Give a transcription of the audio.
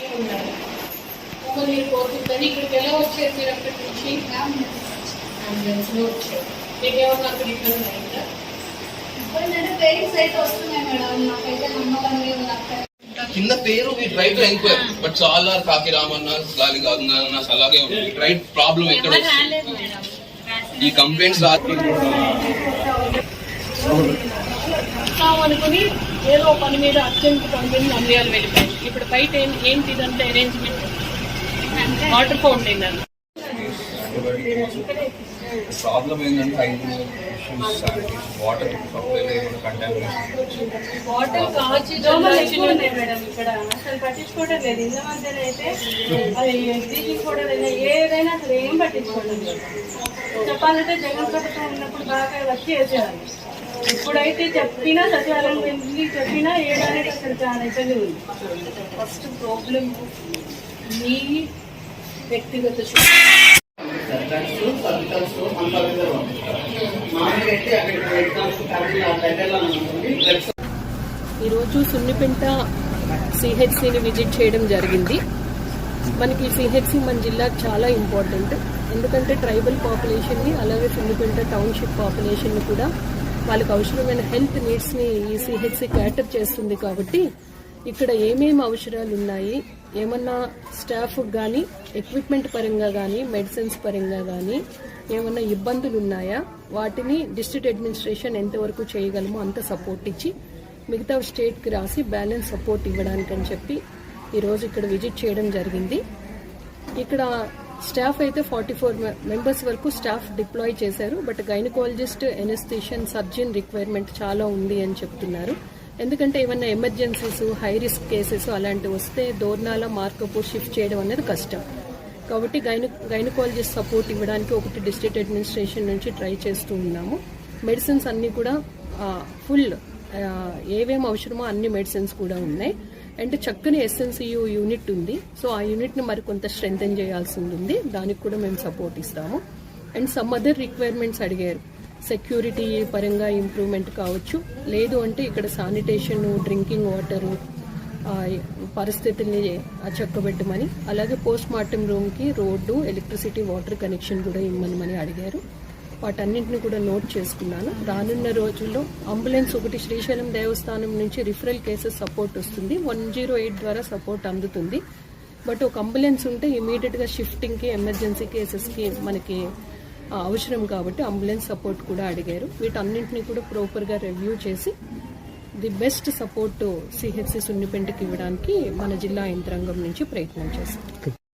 మమ్మల్ని మీరు కోరుతుందని ఇక్కడికి ఎలా వచ్చారు మీరు అక్కడి నుంచి? అంబులెన్స్లో వచ్చారు. మీకు ఏమన్నా అక్కడ ఇబ్బంది అయిందా? ఇప్పుడంటే పెయిన్స్ అయితే వస్తున్నాయి మేడం. నాకైతే నమ్మకం లేదు నాకు కింద. పేరు we try to enquire but చాలా కాకి రామన్న గాలి గంగన్న అలాగే రైట్ ప్రాబ్లం ఎక్కడ? ఈ కంప్లైంట్స్ రాత్రి అనుకుని ఏదో పని మీద అర్జెంట్ పంపిణీ నంద్యాలు వెళ్ళిపోయింది ఇప్పుడు బయట ఏం ఏంటి ఇదంతా అరేంజ్మెంట్ వాటర్ ఫౌంటైన్ అన్న ప్రాబ్లం ఏంటంటే హైజీన్ వాటర్ సప్లై లేకుండా కంటామినేషన్ వాటర్ కాచి మేడం ఇక్కడ. అసలు పట్టించుకోవడం లేదు. ఇంత మధ్యన అయితే అది ఏదైనా అసలు ఏం పట్టించుకోవడం లేదు. చెప్పాలంటే జగన్ ప్రభుత్వం ఉన్నప్పుడు బాగా వచ్చి వేసేవాళ్ళు ఇప్పుడైతే చెప్పినా సచివాలయం వెళ్ళి చెప్పినా ఏడానికి అసలు చాలా ఇబ్బంది ఉంది. ఫస్ట్ ప్రాబ్లం మీ వ్యక్తిగత ఈరోజు సున్నిపెంట సిహెచ్సిని విజిట్ చేయడం జరిగింది. మనకి సిహెచ్సి మన జిల్లాకు చాలా ఇంపార్టెంట్ ఎందుకంటే ట్రైబల్ పాపులేషన్ని అలాగే సున్నిపెంట టౌన్షిప్ పాపులేషన్ని కూడా వాళ్ళకి అవసరమైన హెల్త్ నీడ్స్ని ఈ సిహెచ్సి క్యాటర్ చేస్తుంది కాబట్టి ఇక్కడ ఏమేమి అవసరాలు ఉన్నాయి? ఏమన్నా స్టాఫ్ కానీ ఎక్విప్మెంట్ పరంగా కానీ మెడిసిన్స్ పరంగా కానీ ఏమన్నా ఇబ్బందులు ఉన్నాయా? వాటిని డిస్ట్రిక్ట్ అడ్మినిస్ట్రేషన్ ఎంతవరకు చేయగలమో అంత సపోర్ట్ ఇచ్చి మిగతా స్టేట్కి రాసి బ్యాలెన్స్ సపోర్ట్ ఇవ్వడానికని చెప్పి ఈరోజు ఇక్కడ విజిట్ చేయడం జరిగింది. ఇక్కడ స్టాఫ్ అయితే ఫార్టీ ఫోర్ మెంబర్స్ వరకు స్టాఫ్ డిప్లాయ్ చేశారు but gynaecologist anaesthetician surgeon requirement చాలా ఉంది అని చెప్తున్నారు. ఎందుకంటే ఏమన్నా ఎమర్జెన్సీస్ హై రిస్క్ కేసెస్ అలాంటివి వస్తే దోర్నాల మార్కపు షిఫ్ట్ చేయడం అనేది కష్టం. కాబట్టి గైన గైనకాలజిస్ట్ సపోర్ట్ ఇవ్వడానికి ఒకటి డిస్ట్రిక్ట్ అడ్మినిస్ట్రేషన్ నుంచి ట్రై చేస్తూ ఉన్నాము. మెడిసిన్స్ అన్నీ కూడా ఫుల్ ఏవేం అవసరమో అన్ని మెడిసిన్స్ కూడా ఉన్నాయి. అండ్ చక్కని ఎస్ఎన్సియు యూనిట్ ఉంది. సో ఆ యూనిట్ని మరి కొంత స్ట్రెంగ్తన్ చేయాల్సి ఉంది. దానికి కూడా మేము సపోర్ట్ ఇస్తాము. అండ్ సమ్ అదర్ రిక్వైర్మెంట్స్ అడిగారు. సెక్యూరిటీ పరంగా ఇంప్రూవ్మెంట్ కావచ్చు. లేదు అంటే ఇక్కడ శానిటేషన్ డ్రింకింగ్ వాటరు ఆ, పరిస్థితుల్ని చక్కబెట్టమని. అలాగే పోస్ట్ మార్టం రూమ్కి రోడ్డు ఎలక్ట్రిసిటీ వాటర్ కనెక్షన్ కూడా ఇమ్మని అడిగారు. వాటన్నింటిని కూడా నోట్ చేసుకున్నాను. రానున్న రోజుల్లో అంబులెన్స్ ఒకటి శ్రీశైలం దేవస్థానం నుంచి రిఫరల్ కేసెస్ సపోర్ట్ వస్తుంది. వన్ జీరో ఎయిట్ ద్వారా సపోర్ట్ అందుతుంది. బట్ ఒక అంబులెన్స్ ఉంటే ఇమీడియట్గా షిఫ్టింగ్కి ఎమర్జెన్సీ కేసెస్కి మనకి అవసరం కాబట్టి అంబులెన్స్ సపోర్ట్ కూడా అడిగారు. వీటన్నింటినీ కూడా ప్రాపర్గా రివ్యూ చేసి ది బెస్ట్ సపోర్ట్ సిహెచ్సి సున్నిపెంటకి ఇవ్వడానికి మన జిల్లా యంత్రాంగం నుంచి ప్రయత్నం చేశాం